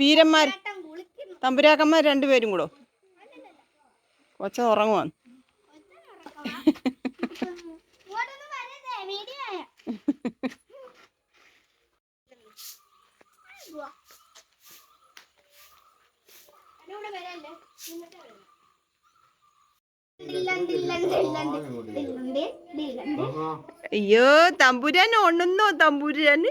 വീരന്മാർ. തമ്പുരാക്കന്മാർ രണ്ടുപേരും കൂടോ. കൊച്ച ഉറങ്ങുവാന്ന്. അയ്യോ തമ്പുരാൻ ഉണ്ണുന്നോ തമ്പുരാന്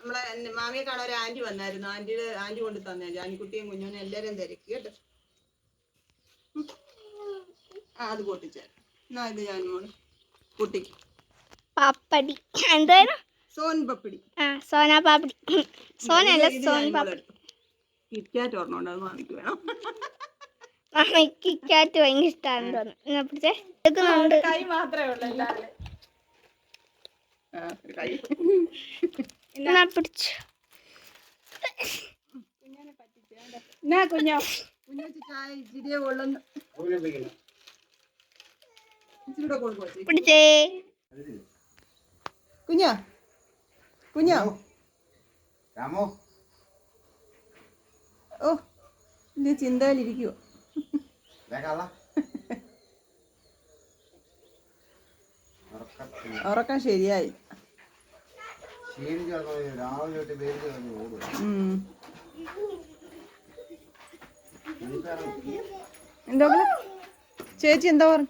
നമ്മളെ മാമിയെ കാണാൻ ഒരു ആന്റി വന്നായിരുന്നു. ആന്റിയുടെ ആന്റി കൊണ്ട് തന്നെ. ആൻകുട്ടിയും കുഞ്ഞുനും എല്ലാരും തിരക്കി കേട്ടോ. ആ അത് പൊട്ടിച്ചാൽ എന്നാ ഇത് ഞാൻ മോൾ കുട്ടിക്ക് പപ്പടി. എന്തായാലും സോൻ പപ്പടി. ആ സോന പാപ്പടി. ഇത് സോൻ പാപ്പടി. കിറ്റ്കാറ്റ് ഒരെണ്ണം അത് മാമിക്ക് വേണം. ഭയങ്കര ഇഷ്ടമാണ് തോന്നുന്നു. പിടിച്ചേ? എടുക്കുന്നുണ്ട്. കൈ മാത്രമേ ഉള്ളൂ കൈ. എന്നാ പിടിച്ചു. എന്നാ കുഞ്ഞോ? പിടിച്ചേ. കുഞ്ഞോ? കുഞ്ഞോ? രാമോ? ഓ ഇത് ചിന്തയിലിരിക്കുവോ? ഉറക്കം ശരിയായി. ക്ഷീണിച്ച് കിടന്നു രാവിലെ തൊട്ട് വെയിൽ കിടന്ന് ഓടുക എന്താ ചേച്ചി എന്താ പറഞ്ഞു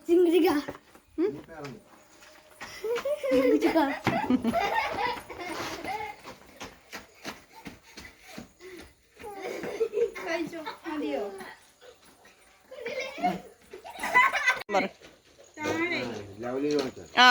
ആ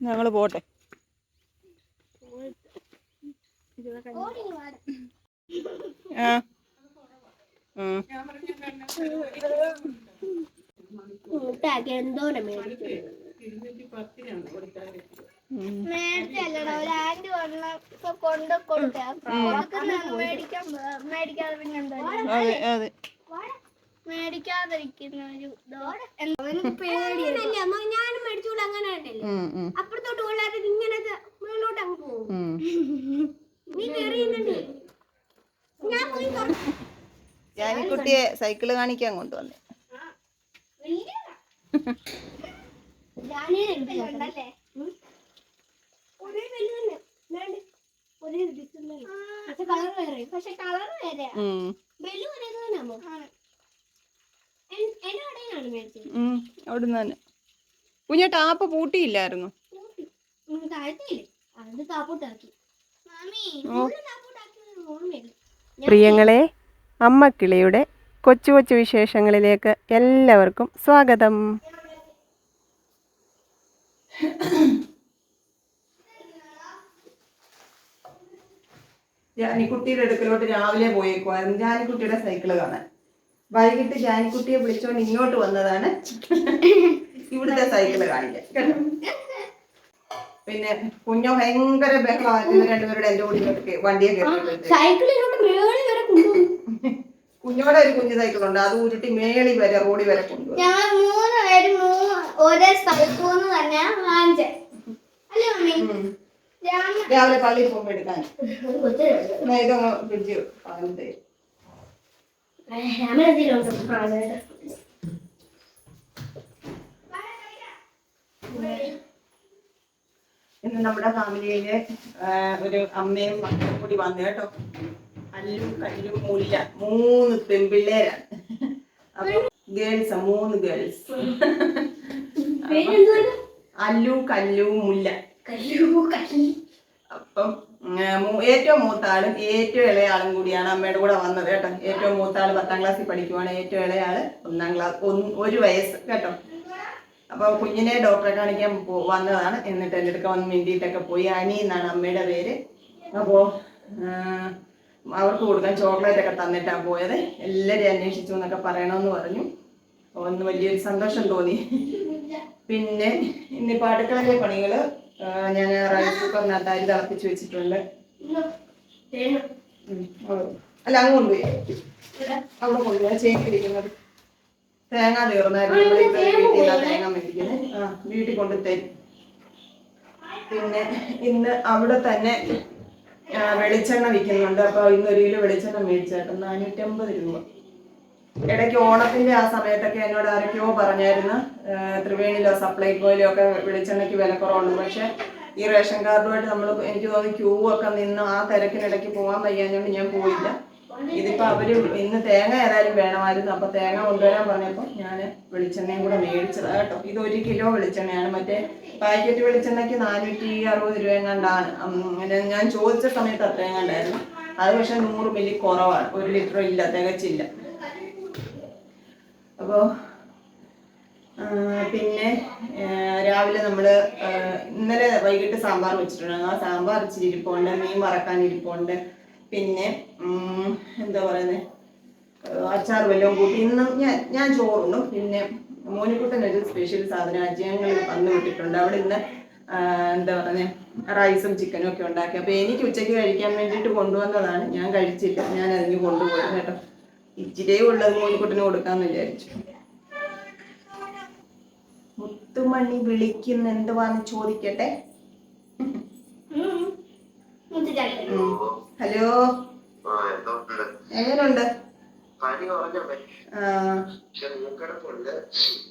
ഞങ്ങൾ പോട്ടെ ആ ഉം. മുട്ടാക്കി എന്തോരം മേടിച്ചു ഉം. നേരത്തെ അല്ലടാ ഒരു ആന്റി വന്നപ്പോ കൊണ്ട് കൊടുക്കാം മേടിക്കാൻ മേടിക്കാതെ പിന്നെ എന്താ ഞാനും മേടിച്ചോളൂ അങ്ങനെ അപ്പുറത്തോട്ട് കൊള്ളാതെ ഇങ്ങനെ മുകളിലോട്ട് അങ്ങ് പോകും. നീ കയറിയുന്നുണ്ട് ഞാൻ പോയി ജാനിക്കുട്ടിയെ സൈക്കിൾ കാണിക്കാൻ കൊണ്ടുവന്നേ. ഉണ്ടല്ലേ? ഒരേ വലുതന്നെ. ഒരേ പക്ഷെ കളർ വേറെ. പക്ഷെ കളർ വേറെ ബലു. അവിടുന്ന് തന്നെ. കുഞ്ഞ ടാപ്പ് പൂട്ടിയില്ലായിരുന്നു. പ്രിയങ്ങളെ അമ്മക്കിളിയുടെ കൊച്ചു കൊച്ചു വിശേഷങ്ങളിലേക്ക് എല്ലാവർക്കും സ്വാഗതം. ജാനിക്കുട്ടിയുടെ അടുക്കലോട്ട് രാവിലെ പോയേക്കുവായിരുന്നു. ജാനിക്കുട്ടിയുടെ സൈക്കിൾ കാണാൻ. വൈകിട്ട് ജാനിക്കുട്ടിയെ വിളിച്ചോണ്ട് ഇങ്ങോട്ട് വന്നതാണ് ഇവിടുത്തെ സൈക്കിൾ കാണിക്കാൻ. കേട്ടോ? പിന്നെ കുഞ്ഞോ ഭയങ്കര ബഹളമായിരുന്നു രണ്ടുപേരുടെ എന്റെ കൂടി വണ്ടിയെ കുഞ്ഞോടെ ഒരു കുഞ്ഞു സൈക്കിൾ ഉണ്ട് അത് ഉരുട്ടി മേളി വരെ റോഡി വരെ കൊണ്ടുപോകും ഞങ്ങൾ മൂന്ന് പേരും മൂന്ന് ഒരേ തന്നെ വാങ്ങിച്ചേ അല്ലേ മമ്മി? രാവിലെ പള്ളിയിൽ പോകുമ്പോ എടുക്കാൻ. ഇതങ്ങ് ഫ്രിഡ്ജ്. ഇന്ന് നമ്മുടെ ഫാമിലിയിലെ ഒരു അമ്മയും മക്കളും കൂടി വന്നു കേട്ടോ. അല്ലും കല്ലും മുല്ല. മൂന്ന് പെൺപിള്ളേരാണ്. അപ്പൊ ഗേൾസ് മൂന്ന് ഗേൾസ് അല്ലു കല്ലു മുല്ല. അപ്പം ഏറ്റവും മൂത്ത ആളും ഏറ്റവും ഇളയ ആളും കൂടിയാണ് അമ്മയുടെ കൂടെ വന്നത് കേട്ടോ. ഏറ്റവും മൂത്ത ആൾ പത്താം ക്ലാസ്സിൽ പഠിക്കുവാണ്. ഏറ്റവും ഇളയ ആൾ ഒന്നാം ക്ലാസ് ഒരു വയസ്സ് കേട്ടോ. അപ്പൊ കുഞ്ഞിനെ ഡോക്ടറെ കാണിക്കാൻ വന്നതാണ്. എന്നിട്ട് എന്റെ അടുക്ക വന്ന് മിണ്ടിയിട്ടൊക്കെ പോയി. അനി എന്നാണ് അമ്മയുടെ പേര്. അപ്പോ ആ, അവർക്ക് കൊടുക്കാൻ ചോക്ലേറ്റ് ഒക്കെ തന്നിട്ടാണ് പോയത്. എല്ലാരും അന്വേഷിച്ചു എന്നൊക്കെ പറയണമെന്ന് പറഞ്ഞു. ഒന്ന് വലിയൊരു സന്തോഷം തോന്നി. പിന്നെ ഇന്നിപ്പോൾ അടുക്കളയിലെ പണികൾ ഞാൻ റൈസ് കുക്കറിനകത്ത് അരി തിളപ്പിച്ച് വെച്ചിട്ടുണ്ട്. അല്ല അങ്ങ് കൊണ്ടുപോയി. അവിടെ കൊണ്ടുപോയി. ചേക്കിരിക്കുന്നത് തേങ്ങ തീർന്നായിരുന്നു വീട്ടിൽ തേങ്ങ മേടിക്കുന്നത്. ആ വീട്ടിൽ കൊണ്ട് തരും. പിന്നെ ഇന്ന് അവിടെ തന്നെ വെളിച്ചെണ്ണ വിൽക്കുന്നുണ്ട്. അപ്പോൾ ഇന്ന് ഒരു കിലോ വെളിച്ചെണ്ണ മേടിച്ചായിട്ട് നാനൂറ്റമ്പത് രൂപ. ഇടയ്ക്ക് ഓണത്തിന്റെ ആ സമയത്തൊക്കെ എന്നോട് ആരൊക്കെയോ പറഞ്ഞായിരുന്നു. ത്രിവേണിയിലോ സപ്ലൈകോയിലോ ഒക്കെ വെളിച്ചെണ്ണയ്ക്ക് വില കുറവുണ്ട്. പക്ഷെ ഈ റേഷൻ കാർഡുമായിട്ട് നമ്മൾ എനിക്ക് തോന്നുന്നു ക്യൂ ഒക്കെ നിന്ന് ആ തിരക്കിനിടയ്ക്ക് പോകാൻ വയ്യാഞ്ഞോണ്ട് ഞാൻ പോയില്ല. ഇതിപ്പോ അവർ ഇന്ന് തേങ്ങ ഏതായാലും വേണമായിരുന്നു. അപ്പൊ തേങ്ങ കൊണ്ടുവരാൻ പറഞ്ഞപ്പോ ഞാൻ വെളിച്ചെണ്ണയും കൂടെ മേടിച്ചതാ കേട്ടോ. ഇത് ഒരു കിലോ വെളിച്ചെണ്ണയാണ്. മറ്റേ പാക്കറ്റ് വെളിച്ചെണ്ണയ്ക്ക് നാനൂറ്റി അറുപത് രൂപ എങ്ങാണ്ടാണ് ഞാൻ ചോദിച്ച സമയത്ത് അത്രയും കണ്ടായിരുന്നു അത് പക്ഷെ നൂറ് മില്ലി കുറവാണ്. ഒരു ലിറ്റർ ഇല്ല തികച്ചില്ല. അപ്പോ ആ, പിന്നെ രാവിലെ നമ്മൾ ഇന്നലെ വൈകിട്ട് സാമ്പാർ വെച്ചിട്ടുണ്ട് ആ സാമ്പാർ ഇച്ചിരി മീൻ വറക്കാൻ ഇരിപ്പുണ്ട്. പിന്നെ എന്താ പറയുന്നത് അച്ചാർ വല്ലതും കൂട്ടി. ഇന്നും ഞാൻ ഞാൻ ചോറുണ്ടും പിന്നെ മോനിക്കുട്ടൻ ഒരു സ്പെഷ്യൽ സാധനം അജയങ്ങൾ വന്നു വിട്ടിട്ടുണ്ട്. അവിടെ ഇന്ന് എന്താ പറയുന്നത് റൈസും ചിക്കനും ഒക്കെ ഉണ്ടാക്കി. അപ്പോൾ എനിക്ക് ഉച്ചയ്ക്ക് കഴിക്കാൻ വേണ്ടിയിട്ട് കൊണ്ടുവന്നതാണ്. ഞാൻ കഴിച്ചില്ല. ഞാൻ അതിന് കൊണ്ടുപോയി. കേട്ടോ. ഇച്ചിരിയേ ഉള്ളത് കോഴിക്കുട്ടിന് കൊടുക്കാന്ന് വിചാരിച്ചു. മുത്തുമണി വിളിക്കുന്ന എന്തുവാന്ന് ചോദിക്കട്ടെ. ഹലോ? എങ്ങനുണ്ട്? പനി കുറഞ്ഞ ആ, പക്ഷെ മൂക്കടപ്പുണ്ട്.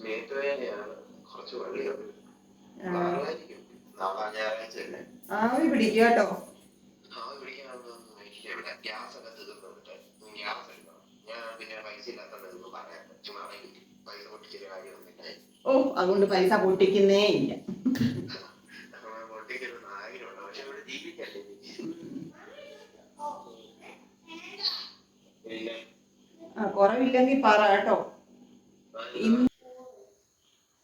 മേത്തുവേദനയാണ് കുറച്ച് വെള്ളിയുണ്ട് ആവി പിടിക്കുക കേട്ടോ. നാളെ പിടിക്കാനൊന്നും ഗ്യാസ് ഒക്കെ ഞാൻ പിന്നെ പൈസ ഇല്ലാത്തത് പറയാം ചുമ്മാ പൈസ പൊട്ടിച്ചൊരു കാര്യമൊന്നുമില്ല ഓ അതുകൊണ്ട് പൈസ പൊട്ടിക്കുന്നേ ഇല്ല. പൊട്ടിക്കരുന്ന ആഗ്രഹമുണ്ട് പക്ഷെ ഇവിടെ ജീവിക്കല്ലേ കുറവില്ലെങ്കിൽ പറ കേട്ടോ.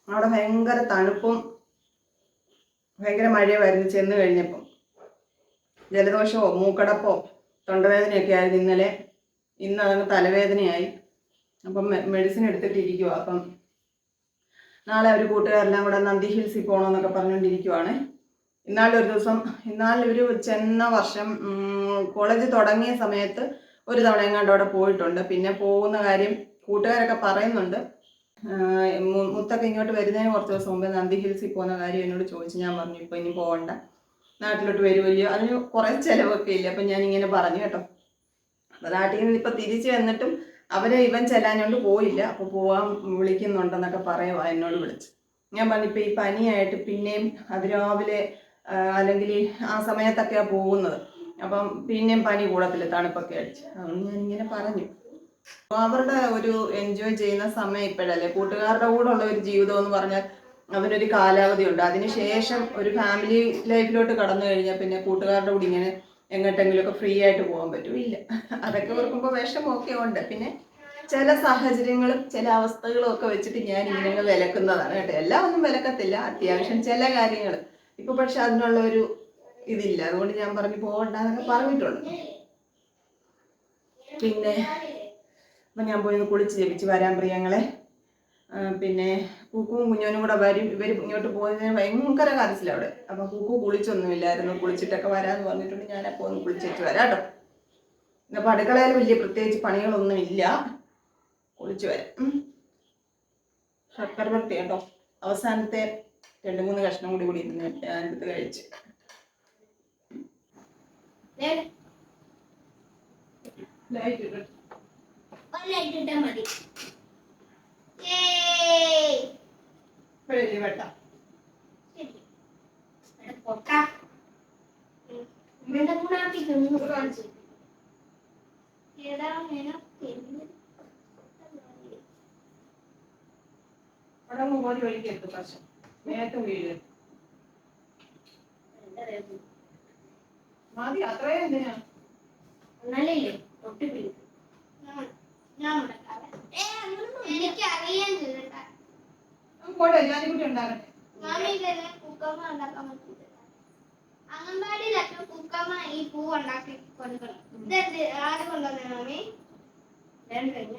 അവിടെ ഭയങ്കര തണുപ്പും ഭയങ്കര മഴയുമായിരുന്നു ചെന്ന് കഴിഞ്ഞപ്പം. ജലദോഷമോ മൂക്കടപ്പോ തൊണ്ടവേദനയൊക്കെ ആയിരുന്നു ഇന്നലെ. ഇന്ന് അതങ്ങ് തലവേദനയായി. അപ്പം മെഡിസിൻ എടുത്തിട്ടിരിക്കുക അപ്പം നാളെ ഒരു കൂട്ടുകാരെല്ലാം കൂടെ നന്ദി ഹിൽസിൽ പോകണമെന്നൊക്കെ പറഞ്ഞുകൊണ്ടിരിക്കുവാണ് ഇന്നാളൊരു ദിവസം ഇന്നാൾ ഒരു ചെന്ന വർഷം കോളേജ് തുടങ്ങിയ സമയത്ത് ഒരു തവണ എങ്ങാണ്ട് അവിടെ പോയിട്ടുണ്ട്. പിന്നെ പോകുന്ന കാര്യം കൂട്ടുകാരൊക്കെ പറയുന്നുണ്ട്. മുത്തൊക്കെ ഇങ്ങോട്ട് വരുന്നതിന് കുറച്ച് ദിവസം മുമ്പ് നന്ദി ഹിൽസിൽ പോകുന്ന കാര്യം എന്നോട് ചോദിച്ചു ഞാൻ പറഞ്ഞു ഇപ്പോൾ ഇനി പോകണ്ട നാട്ടിലോട്ട് വരുമല്ലോ അതിന് കുറേ ചിലവൊക്കെ ഇല്ല? അപ്പം ഞാനിങ്ങനെ പറഞ്ഞു കേട്ടോ. അപ്പൊ നാട്ടിൽ നിന്ന് ഇപ്പൊ തിരിച്ചു വന്നിട്ടും അവരെ ഇവൻ ചെല്ലാഞ്ഞോണ്ട് പോയില്ല. അപ്പോൾ പോവാൻ വിളിക്കുന്നുണ്ടെന്നൊക്കെ പറയുവാ എന്നോട് വിളിച്ച്. ഞാൻ പറഞ്ഞു ഇപ്പൊ ഈ പനിയായിട്ട് പിന്നെയും അതിരാവിലെ അല്ലെങ്കിൽ ആ സമയത്തൊക്കെയാണ് പോകുന്നത്. അപ്പം പിന്നെയും പനി കൂടത്തില്ല തണുപ്പൊക്കെ അടിച്ച്. അതുകൊണ്ട് ഞാൻ ഇങ്ങനെ പറഞ്ഞു. അവരുടെ ഒരു എൻജോയ് ചെയ്യുന്ന സമയം ഇപ്പോഴല്ലേ? കൂട്ടുകാരുടെ കൂടെ ഉള്ള ഒരു ജീവിതം എന്ന് പറഞ്ഞാൽ അവനൊരു കാലാവധി ഉണ്ട്. അതിനുശേഷം ഒരു ഫാമിലി ലൈഫിലോട്ട് കടന്നു കഴിഞ്ഞാൽ പിന്നെ കൂട്ടുകാരുടെ കൂടി ഇങ്ങനെ എങ്ങോട്ടെങ്കിലുമൊക്കെ ഫ്രീ ആയിട്ട് പോകാൻ പറ്റും ഇല്ല അതൊക്കെ ഓർക്കുമ്പോൾ വിഷമമൊക്കെ ഉണ്ട്. പിന്നെ ചില സാഹചര്യങ്ങളും ചില അവസ്ഥകളും ഒക്കെ വെച്ചിട്ട് ഞാൻ ഇങ്ങനെ വിലക്കുന്നതാണ് കേട്ടോ. എല്ലാം ഒന്നും വിലക്കത്തില്ല. അത്യാവശ്യം ചില കാര്യങ്ങൾ. ഇപ്പൊ പക്ഷെ അതിനുള്ള ഒരു ഇതില്ല. അതുകൊണ്ട് ഞാൻ പറഞ്ഞു പോകണ്ടെന്നൊക്കെ പറഞ്ഞിട്ടുണ്ട്. പിന്നെ അപ്പം ഞാൻ പോയി കുളിച്ച് ജപിച്ച് വരാൻ പ്രിയങ്ങളെ. പിന്നെ കുക്കും കുഞ്ഞോനും കൂടെ വരും ഇവർ ഇങ്ങോട്ട് പോകുന്നതിന് ഭയങ്കര കരച്ചില്ല അവിടെ. അപ്പം കുക്കു കുളിച്ചൊന്നുമില്ലായിരുന്നു. കുളിച്ചിട്ടൊക്കെ വരാന്ന് പറഞ്ഞിട്ടുണ്ട്. ഞാൻ അപ്പോൾ ഒന്ന് കുളിച്ചിട്ട് വരാം കേട്ടോ. അപ്പോൾ അടുക്കളയിൽ വലിയ പ്രത്യേകിച്ച് പണികളൊന്നും ഇല്ല. കുളിച്ചു വരാം. ശർക്കര വരട്ടി കേട്ടോ. അവസാനത്തെ രണ്ട് മൂന്ന് കഷ്ണം കൂടി കൂടി ഇരുന്ന് ഞാൻ എടുത്ത് കഴിച്ച് ലൈറ്റ് ഇട്ടാ മതി. വെള്ളി വെട്ടാം. ശരി. എടാ പൊട്ടാ. ഉം. ഇവിടെ മൂന്നാമത്തെ ഒന്ന് കാണിച്ചു. എടാ നിനക്ക് എന്ത് അവിടെ അങ്ങ് കോരി ഒഴിക്കരുത് പക്ഷെ. നേരത്തെ വീട് മതി അത്രയും എന്തിനാ? നല്ലേ തൊട്ടിപ്പിടി. ഞാൻ ചെയ്തിട്ടാ പോട്ടെ ജാനിക്കുട്ടി ഉണ്ടാകട്ടെ. കുക്കമ്മ അംഗൻവാടിയിലൊക്കെ ഈ പൂ ഉണ്ടാക്കി കൊടുക്കണം ഇതെന്ത് ആര് കൊണ്ടുവന്നേ മാമി രണ്ട് കഴിഞ്ഞ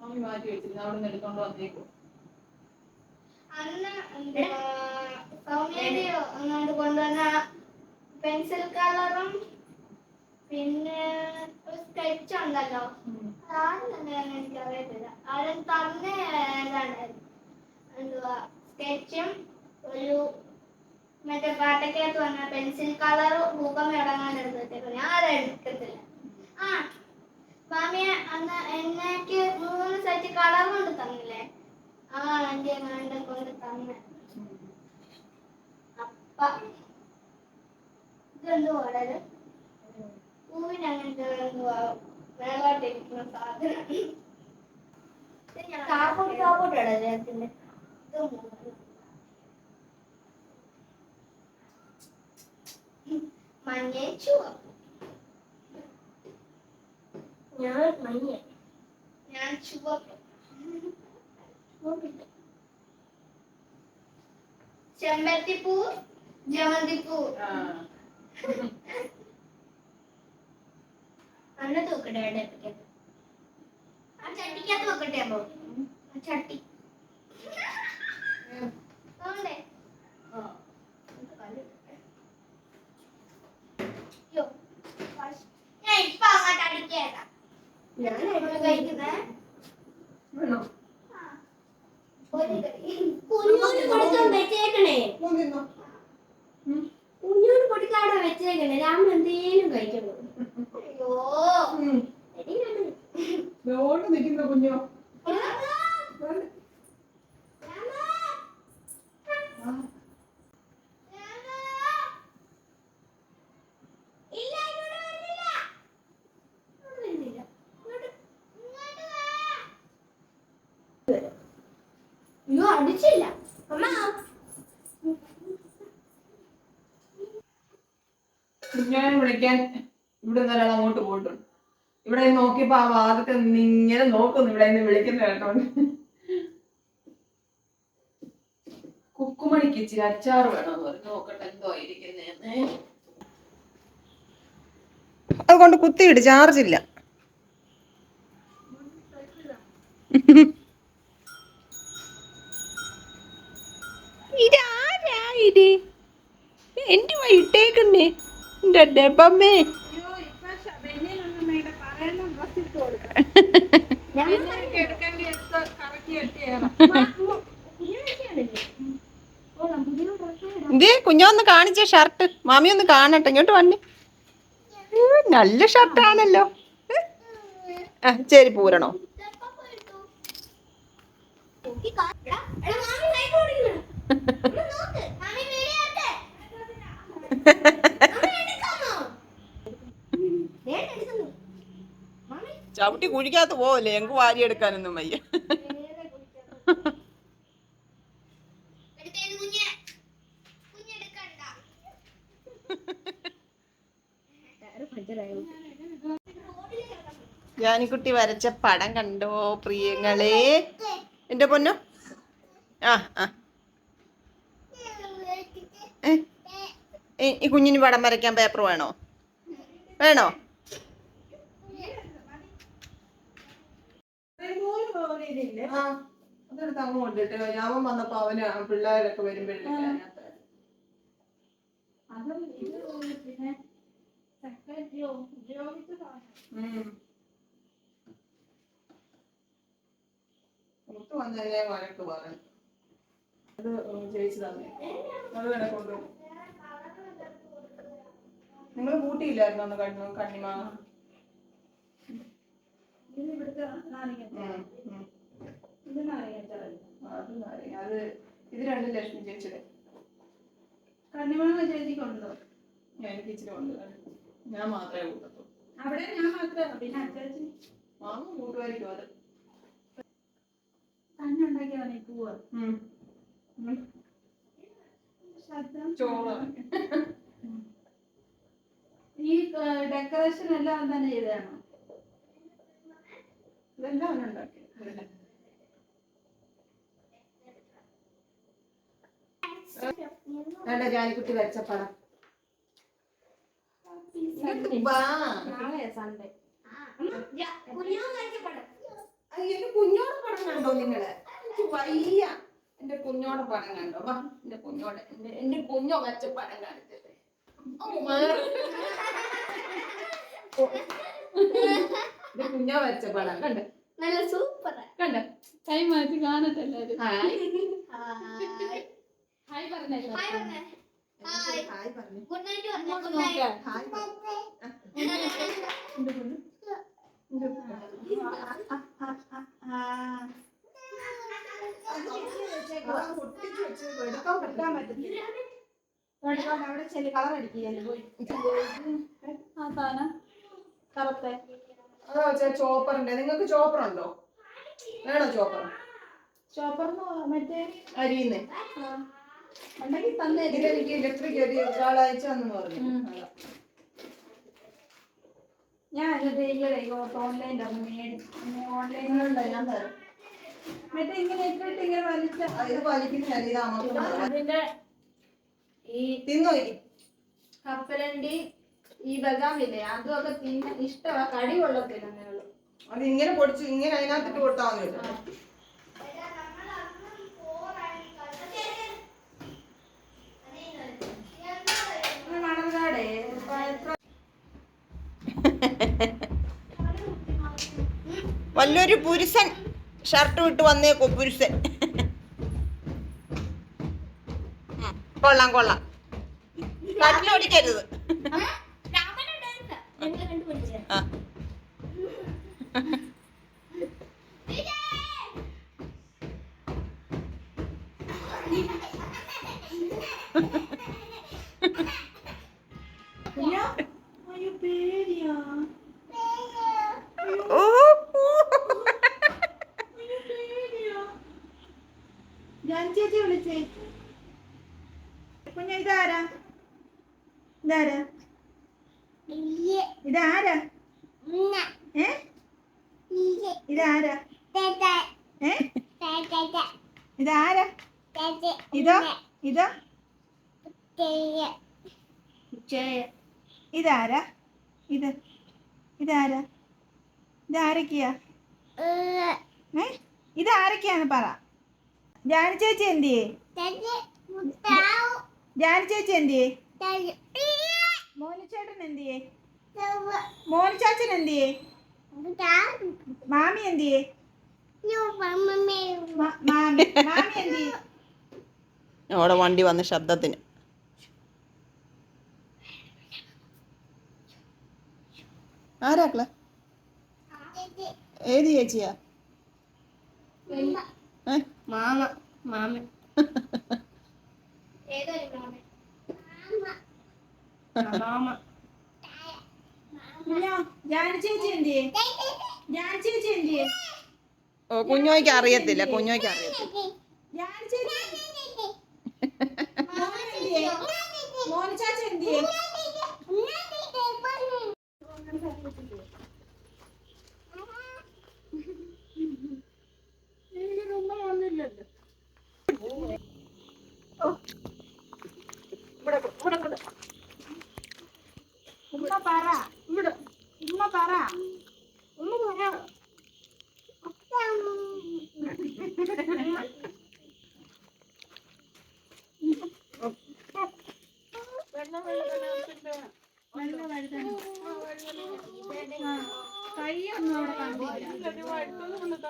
മമ്മി മാറ്റി വെച്ചിരുന്നു. അവിടെ നിന്ന് എടുത്തോണ്ട് വന്നേക്കും. അന്ന് സൗമ്യതയോ അങ്ങോട്ട് കൊണ്ടുവന്ന പെൻസിൽ കളറും പിന്നെ ഒരു സ്കെച്ച് ഉണ്ടല്ലോ. ആരും തന്നെയാണ് എനിക്ക് അറിയത്തില്ല എന്തുവാ സ്കെച്ചും ഒരു മറ്റേ പാട്ടക്കകത്ത് വന്ന പെൻസിൽ കളർ ഭൂകമ്പം ഇറങ്ങാൻ എടുത്ത് ഞാൻ അത് എടുക്കത്തില്ല ആ മാമിയെ അന്ന് എന്നേക്ക് മൂന്ന് സെറ്റ് കളർ കൊണ്ട് തന്നില്ലേ ആ എന്റെ മാണ്ട കൊണ്ട് തന്നെ അപ്പ ഇതെന്ത് വളരെ പൂവിന് അങ്ങനത്തെ എന്തുവാ മേളോട്ടിരിക്കുന്ന സാധനം കാപ്പോട്ട് കാപ്പോട്ട് ഇടല്ലേ ഇത് മൂന്ന്. മഞ്ഞയും ചുവപ്പ് ഞാൻ മഞ്ഞ ഞാൻ ചുവപ്പ് ചെമ്പരത്തിപ്പൂ ജമന്തിപ്പൂ അന്ന തൂക്കട്ടെ എവിടെയൊക്കെ ആ ചട്ടിക്കകത്ത് വെക്കട്ടെ അപ്പൊ ആ ചട്ടി. ഞാൻ കഴിക്കുന്നേ വേണോ കുഞ്ഞോന് കൊടുക്കാൻ വെച്ചേക്കണേ കുഞ്ഞോന് കൊടുക്കാടെ വെച്ചേക്കണേ രാമൻ എന്തേലും കഴിക്കണം അയ്യോ എടി കണ്ടു. ലോട്ട് നിൽക്കുന്ന കുഞ്ഞോ രാമ. രാമ. ഇല്ല, ഇങ്ങോട്ട് വരുന്നില്ല. ഇങ്ങോട്ട് വരുന്നില്ല. ഇങ്ങോട്ട്- ഇങ്ങോട്ട് വാ. അയ്യോ അടിച്ചില്ല. അമ്മ. കുഞ്ഞാനെ വിളിക്കാൻ ഇവിടെ നിന്ന് ഒരാൾ അങ്ങോട്ട് പോയിട്ടുണ്ട്. ഇവിടെ നോക്കിയപ്പോ ആ വാദത്തെ ഇങ്ങനെ നോക്കുന്നു ഇവിടെ നിന്ന് വിളിക്കുന്ന കേട്ടോ കുക്കുമണിക്ക് ഇച്ചിരി അച്ചാർ വേണമെന്ന് പറഞ്ഞു. നോക്കട്ടെ എന്തോ ഇരിക്കുന്നേ അതുകൊണ്ട് കുത്തിയിട്ട് ചാർജ് ഇത് എന്റെ ഇട്ടേക്കുന്നേ എന്റെ ഡബമ്മേ ഇതേ കുഞ്ഞൊന്ന് കാണിച്ച ഷർട്ട്. മാമി ഒന്ന് കാണട്ടെ ഇങ്ങോട്ട് വന്നേ. നല്ല ഷർട്ടാണല്ലോ. ആ ശരി പൂരണോ? ചവിട്ടി കുഴിക്കാത്ത പോവല്ലേ? ഞങ്ങക്ക് വാരി എടുക്കാനൊന്നും വയ്യ. ജാനിക്കുട്ടി വരച്ച പടം കണ്ടോ പ്രിയങ്ങളെ? എന്റെ പൊന്നോ? ആ ആ ഏ, ഈ- കുഞ്ഞിന് പടം വരയ്ക്കാൻ പേപ്പർ വേണോ? വേണോ? അതെടുത്ത് അങ്ങ് കൊണ്ടിട്ട് ഞാൻ വന്നപ്പോ അവന് ആ പിള്ളേരൊക്കെ വരുമ്പോഴത്തേക്ക് മുത്ത് വന്നതിനെ വഴക്ക് പറഞ്ഞു അത് ചേച്ചി തന്നെ അത് വേണം കൊണ്ടുപോകും. നിങ്ങൾ കൂട്ടിയില്ലായിരുന്നു അന്ന് കണ്ണു കണ്ണിമാങ്ങ. അത്. അത് ഇത് രണ്ടും ലക്ഷ്മി ചേച്ചിയുടെ. കണ്ണിമാങ്ങ ചേച്ചിക്കുണ്ടോ എനിക്ക് ഇച്ചിരി ഉണ്ട് ഞാൻ മാത്രമേ കൂട്ടത്തുള്ളൂ. അവിടെ ഞാൻ മാത്രമേ പിന്നെ അച്ചാച്ചി മാമ കൂട്ടുമായിരിക്കും അത്. തന്നെ ഉണ്ടാക്കിയവനെ പോവാ. ചോറ്. ഈ ഡെക്കറേഷൻ എല്ലാം തന്നെ ചെയ്തതാണോ? ഇതെല്ലാം അവനുണ്ടാക്കി വേണ്ട ജാനിക്കുട്ടി വരച്ച പടം. നാളെ സൺഡേ കുഞ്ഞു കഴിച്ചപ്പടം അയ്യ, എന്റെ കുഞ്ഞോടെ പടം കണ്ടോ നിങ്ങൾ? വയ്യ. എന്റെ കുഞ്ഞോടെ പണം കണ്ടോ? വാ എന്റെ കുഞ്ഞോടെ എന്റെ എന്റെ കുഞ്ഞോ വെച്ച പണം കാണിച്ചത് എന്റെ കുഞ്ഞോ വെച്ച പണം കണ്ട്? നല്ല സൂപ്പർ കണ്ട? കൈ മാറ്റി കാണട്ടെ എല്ലാരും. ഹായ്. ഹായ്. ഹായ് പറഞ്ഞേ. ഹായ് ഹായ് പറഞ്ഞു. ഗുഡ് നൈറ്റ് പറഞ്ഞു ഹായ് പറഞ്ഞു. ഗുഡ് നൈറ്റ് എന്റെ കുഞ്ഞ്. എന്റെ ആ, വെച്ചേക്കുവാ. എടുക്കാൻ പറ്റാൻ പറ്റുന്നില്ല അവിടെ ചെല്ലി കളർ അടിക്കുകയല്ലേ പോയി. ആ സാധനം കറുത്തെ അതോ ചോപ്പറിന്റെ. നിങ്ങൾക്ക് ചോപ്പർ ഉണ്ടോ വേണോ ചോപ്പർ ചോപ്പർന്ന് മറ്റേ അരിയുന്നേ. ആ, ഉണ്ടെങ്കിൽ തന്നെ. ഇതിലെനിക്ക് ഇലക്ട്രിക് ഒരു ഒരാളയച്ചു എന്ന് പറഞ്ഞു. ഉം. അതാ. ഞാൻ എന്നിട്ട് മേടിച്ചു ഓൺലൈനിലുണ്ട് ഞാൻ തരാം. മറ്റേ ഇങ്ങനെ ഇട്ടിട്ട് ഇങ്ങനെ വലിച്ച ആ, ഇത് വലിക്കുന്ന ശരീരം അതിന്റെ ഈ തിന്നോ ഇരി. കപ്പലണ്ടി ഈ ബദാമില്ലേ അതും ഒക്കെ തിന്ന ഇഷ്ടമാ കടി കൊള്ളത്തില്ല അങ്ങനെയുള്ളു. അത് ഇങ്ങനെ പൊടിച്ച് ഇങ്ങനെ അതിനകത്തിട്ട് കൊടുത്താൽ മതി. മണർകാടേ പുരുഷൻ. ഷർട്ട് വിട്ട് വന്നേ പുരുഷൻ. കൊള്ളാം കൊള്ളാം. കണ്ണോടിക്കരുത് ഞങ്ങൾ കണ്ടുപിടിച്ചേ ആ. കുഞ്ഞോ അയ്യോ പേടിയാ ഓ, അയ്യോ പേടിയാ ഞാൻ ചേച്ചി വിളിച്ചേ കുഞ്ഞ ഇതാരാ ഇതാരാ ഇതാരാ ഏ ഇതാരാ ഏ ഇതാരാ ഇതോ ഇതോ ഇതാരാ? ഇത് ഇതാരാ? ഇതാരൊക്കെയാ? ഏ. ഇതാരൊക്കെയാന്ന് പറ. ജാനി ചേച്ചി എന്തിയേ? ജാനി ചേച്ചി എന്തിയേ? മോനിച്ചേട്ടൻ എന്തിയേ? മോനിച്ചാച്ചൻ എന്തിയേ? മാമി എന്തിയേ? മ- മാമി മാമി എന്തിയേ? അവിടെ വണ്ടി വന്ന ശബ്ദത്തിന്. ആരാക്കള? ഏത് ചേച്ചിയാ? Mama mama. ഓ കുഞ്ഞോയ്ക്ക് അറിയത്തില്ല കുഞ്ഞോയ്ക്ക് അറിയത്തില്ല. എന്തിയേ മോനിച്ചാച്ചൻ എന്തിയേ എനിക്കൊന്നും വന്നില്ലല്ലോ ഉമ്മ പറ ഇവിടെ ഉമ്മ പറ ഉമ്മ പറ വെള്ള വഴുതന. ആ, കൈയൊന്നും അവിടെ കണ്ടില്ല കൊണ്ടുതരാം. ആ, ദൂരെ നിന്ന് അതല്ലേ കമ്പ്യൂട്ടർ വെള്ള റോസ് ആശാരത്ത് കാണില്ല ആ നേരത്തെ വിട്ടിരിക്കുന്നത് വെള്ള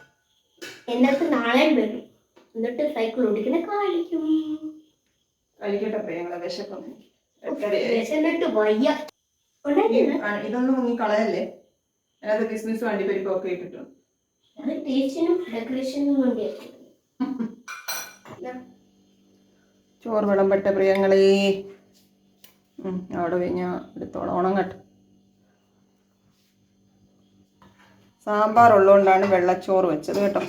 എന്നിട്ട് നാളെ വരും. എന്നിട്ട് സൈക്കിൾ ഓടിക്കുന്ന കാണിക്കും. കഴിക്കട്ടെ പ്രിയങ്ങളെ വിശന്നിട്ട് വയ്യ. ഇതൊന്നും മുങ്ങി കളയല്ലേ? അതിനകത്ത് ബിസിനസ് വേണ്ടി പരിപ്പൊക്കെ ഇട്ടിട്ടു. അത് ടേസ്റ്റിനും ഡെക്കറേഷനും വേണ്ടിയായിരുന്നു ചോറ് വിളമ്പട്ടെ പ്രിയങ്ങളെ അവിടെ ഞാൻ എടുത്തോളാം. ഉണങ്ങട്ടെ സാമ്പാർ ഉള്ളതുകൊണ്ടാണ് വെള്ളച്ചോറ് വെച്ചത് കേട്ടോ.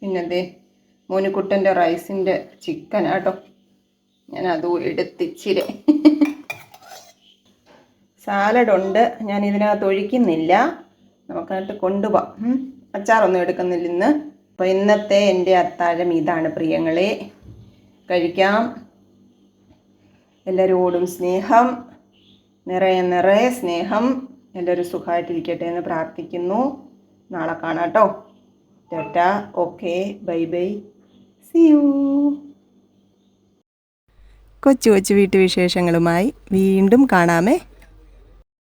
പിന്നെന്തേ മോനിക്കുട്ടന്റെ റൈസിന്റെ ചിക്കൻ ആട്ടോ. ഞാൻ അതും എടുത്തിച്ചിരെ. സാലഡ് ഉണ്ട് ഞാൻ ഇതിനകത്ത് ഒഴിക്കുന്നില്ല നമുക്കതിട്ട് കൊണ്ടുപോകാം. അച്ചാറൊന്നും എടുക്കുന്നില്ല ഇന്ന് അപ്പോൾ ഇന്നത്തെ എന്റെ അത്താഴം ഇതാണ് പ്രിയങ്ങളെ. കഴിക്കാം. എല്ലാവരോടും സ്നേഹം. നിറയെ നിറയെ സ്നേഹം. എല്ലാവരും സുഖമായിട്ടിരിക്കട്ടെ എന്ന് പ്രാർത്ഥിക്കുന്നു. നാളെ കാണാം കേട്ടോ. Tata. Okay. Bye bye. See you കൊച്ചു കൊച്ചു വീട്ടുവിശേഷങ്ങളുമായി വീണ്ടും കാണാമേ.